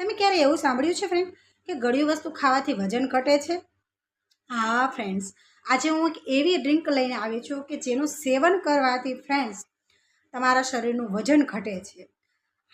તમે ક્યારે એવું સાંભળ્યું છે ફ્રેન્ડ કે ગળ્યું વસ્તુ ખાવાથી વજન ઘટે છે? હા ફ્રેન્ડ્સ આજે હું એક એવી ડ્રિંક લઈને આવી છું કે જેનું સેવન કરવાથી ફ્રેન્ડ્સ તમારા શરીરનું વજન ઘટે છે.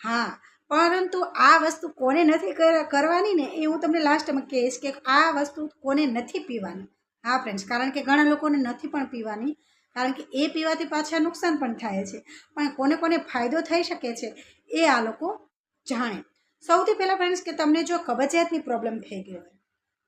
હા, પરંતુ આ વસ્તુ કોને નથી કર- કરવાની ને એ હું તમને લાસ્ટમાં કહીશ કે આ વસ્તુ કોને નથી પીવાની. હા ફ્રેન્ડ્સ કારણ કે ઘણા લોકોને નથી પણ પીવાની. કારણ કે એ પીવાથી પાછા નુકસાન પણ થાય છે. પણ કોને કોને ફાયદો થઈ શકે છે, એ આ લોકો જાણે. સૌથી પહેલાં ફ્રેન્ડ્સ કે તમને જો કબજિયાતની પ્રોબ્લેમ થઈ ગઈ હોય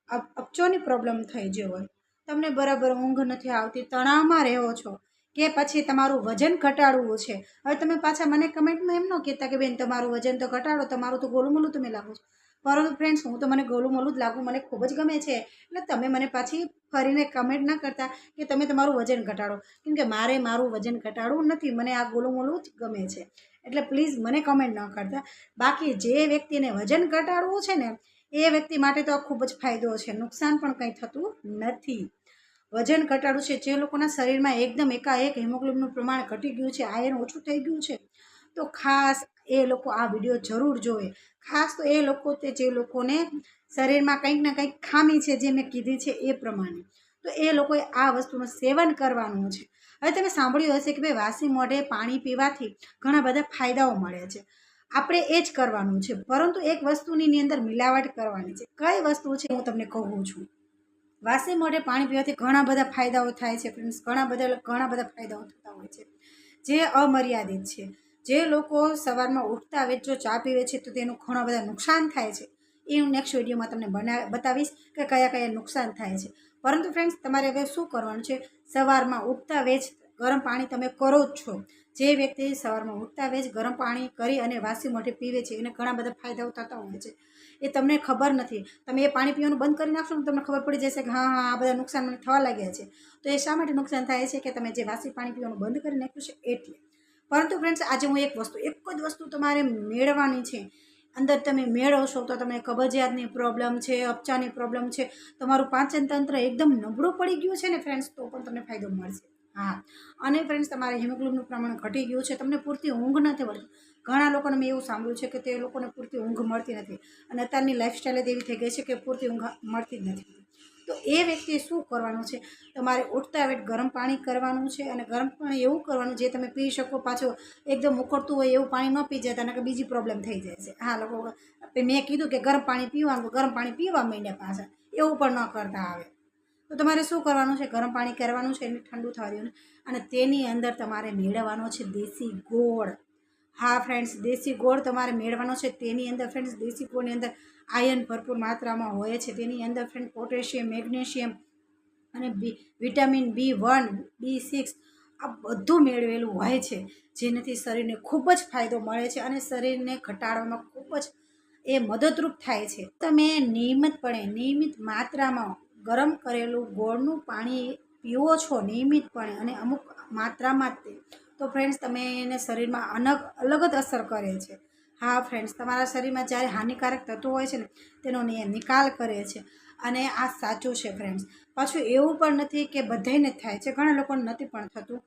અપ- અપચોની પ્રોબ્લેમ થઈ ગઈ હોય, તમને બરાબર ઊંઘ નથી આવતી, તણાવમાં રહો છો, કે પછી તમારું વજન ઘટાડવું છે. હવે તમે પાછા મને કમેન્ટમાં એમ ન કહેતા કે બેન તમારું વજન તો ઘટાડો, તમારું તો ગોલુમલું તમે લાગો છો. પરંતુ ફ્રેન્ડ્સ હું તો મને ગોલું મોલું જ લાગુ મને ખૂબ જ ગમે છે. એટલે તમે મને પાછી ફરીને કમેન્ટ ના કરતા કે તમે તમારું વજન ઘટાડો. કેમ કે મારે મારું વજન ઘટાડવું નથી, મને આ ગોલું મોલું જ ગમે છે. એટલે પ્લીઝ મને કમેન્ટ ન કરતા. બાકી જે વ્યક્તિને વજન ઘટાડવું છે ને, એ વ્યક્તિ માટે તો ખૂબ જ ફાયદો છે. નુકસાન પણ કંઈ થતું નથી. વજન ઘટાડવું છે, જે લોકોના શરીરમાં એકદમ એકાએક હિમોગ્લોબિનનું પ્રમાણ ઘટી ગયું છે આયર્ન ઓછું થઈ ગયું છે, તો ખાસ એ લોકો આ વીડિયો જરૂર જોવે. ખાસ તો એ લોકો તે જે લોકોને શરીરમાં કંઈક ને કંઈક ખામી છે જે મેં કીધી છે એ પ્રમાણે. તો એ લોકોએ આ વસ્તુનું સેવન કરવાનું છે. હવે તમે સાંભળ્યું હશે કે ભાઈ વાસી મોઢે પાણી પીવાથી ઘણા બધા ફાયદાઓ મળે છે. આપણે એ જ કરવાનું છે. પરંતુ એક વસ્તુની અંદર મિલાવટ કરવાની છે. કઈ વસ્તુ છે હું તમને કહું છું. વાસી મોઢે પાણી પીવાથી ઘણા બધા ફાયદાઓ થાય છે ફ્રેન્ડ્સ ઘણા બધા ઘણા બધા ફાયદાઓ થતા હોય છે. જે અમર્યાદિત છે. જે લોકો સવારમાં ઉઠતા વેચો ચા પીવે છે, તો તેનું ઘણા બધા નુકસાન થાય છે. એ હું નેક્સ્ટ વિડીયોમાં તમને બના, બતાવીશ કે કયા કયા નુકસાન થાય છે. પરંતુ ફ્રેન્ડ્સ તમારે હવે શું કરવાનું છે? સવારમાં ઉઠતા વેજ ગરમ પાણી તમે કરો જ છો. જે વ્યક્તિ સવારમાં ઉઠતા વેજ ગરમ પાણી કરી અને વાસી મોઢે પીવે છે, એને ઘણા બધા ફાયદાઓ થતા હોય છે. એ તમને ખબર નથી. તમે એ પાણી પીવાનું બંધ કરી નાખશો ને તમને ખબર પડી જશે કે હા હા, આ બધા નુકસાન મને થવા લાગ્યા છે. તો એ શા માટે નુકસાન થાય છે કે તમે જે વાસી પાણી પીવાનું બંધ કરી નાખ્યું છે એટલે? પરંતુ ફ્રેન્ડ્સ આજે હું એક વસ્તુ, એક જ વસ્તુ તમારે મેળવવાની છે. અંદર તમે મેળવશો તો તમને કબજિયાતની પ્રોબ્લેમ છે અપચાની પ્રોબ્લેમ છે. તમારું પાચન તંત્ર એકદમ નબળું પડી ગયું છે ને ફ્રેન્ડ્સ તો પણ તમને ફાયદો મળશે. હા. અને ફ્રેન્ડ્સ તમારે હિમોગ્લોબિનનું પ્રમાણ ઘટી ગયું છે. તમને પૂરતી ઊંઘ નથી મળતી. ઘણા લોકોને મેં એવું સાંભળ્યું છે કે તે લોકોને પૂરતી ઊંઘ મળતી નથી. અને અત્યારની લાઈફસ્ટાઈલ જ એવી થઈ ગઈ છે કે પૂરતી ઊંઘ મળતી જ નથી. તો એ વ્યક્તિએ શું કરવાનું છે? તમારે ઉઠતા વેટ ગરમ પાણી કરવાનું છે અને ગરમ પાણી એવું કરવાનું જે તમે પી શકો પાછો એકદમ ઉકળતું હોય એવું પાણી ન પી જતા કે બીજી પ્રોબ્લેમ થઈ જાય છે. હા, લોકો મેં કીધું કે ગરમ પાણી પીવાનું ગરમ પાણી પીવા માંડ્યા પાછા. એવું પણ ન કરતા આવે. તો તમારે શું કરવાનું છે? ગરમ પાણી કરવાનું છે એને ઠંડુ થવા દેવાનું અને તેની અંદર તમારે મેળવવાનો છે દેશી ગોળ. હા ફ્રેન્ડ્સ દેશી ગોળ તમારે મેળવવાનો છે. તેની અંદર ફ્રેન્ડ્સ દેશી ગોળની અંદર આયર્ન ભરપૂર માત્રામાં હોય છે. તેની અંદર ફ્રેન્ડ પોટેશિયમ મેગ્નેશિયમ અને B vitamin B one B six આ બધું મેળવેલું હોય છે. જેનાથી શરીરને ખૂબ જ ફાયદો મળે છે અને શરીરને ઘટાડવામાં ખૂબ જ એ મદદરૂપ થાય છે. તમે નિયમિતપણે, નિયમિત માત્રામાં ગરમ કરેલું ગોળનું પાણી પીવો છો નિયમિતપણે અને અમુક માત્રામાં તે તો ફ્રેન્ડ્સ તમે એને શરીરમાં અલગ અલગ જ અસર કરે છે. હા ફ્રેન્ડ્સ તમારા શરીરમાં જ્યારે હાનિકારક તત્વો હોય છે ને, તેનો નિકાલ કરે છે. અને આ સાચું છે ફ્રેન્ડ્સ પાછું એવું પણ નથી કે બધાને થાય છે. ઘણા લોકોને નથી પણ થતું.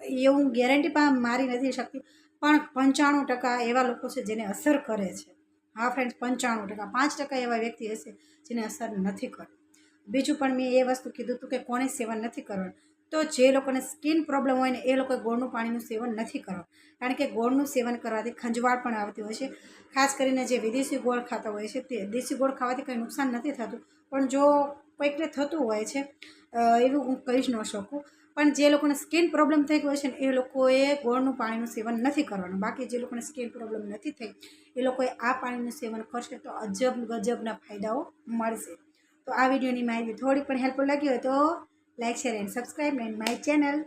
એવું ગેરંટી પણ મારી નથી શકતી. પણ પંચાણું ટકા એવા લોકો છે જેને અસર કરે છે. હા ફ્રેન્ડ્સ પંચાણું ટકા. પાંચ ટકા એવા વ્યક્તિ હશે જેને અસર નથી કરતી બીજું પણ મેં એ વસ્તુ કીધું હતું કે કોણે સેવન નથી કરવાનું. તો જે લોકોને સ્કિન પ્રોબ્લેમ હોય ને એ લોકોએ ગોળનું પાણીનું સેવન નથી કરવા કારણ કે ગોળનું સેવન કરવાથી ખંજવાળ પણ આવતી હોય છે. ખાસ કરીને જે વિદેશી ગોળ ખાતા હોય છે તે દેશી ગોળ ખાવાથી કંઈ નુકસાન નથી થતું. પણ જો કોઈકને થતું હોય છે એવું હું કહી જ ન શકું. પણ જે લોકોને સ્કિન પ્રોબ્લેમ થઈ ગયો છે ને એ લોકોએ ગોળનું પાણીનું સેવન નથી કરવાનું. બાકી જે લોકોને સ્કિન પ્રોબ્લેમ નથી થઈ, એ લોકોએ આ પાણીનું સેવન કરશે તો અજબ ગજબના ફાયદાઓ મળશે. તો આ વિડીયોની માહિતી થોડી પણ હેલ્પફુલ લાગી હોય તો like share and subscribe and my channel.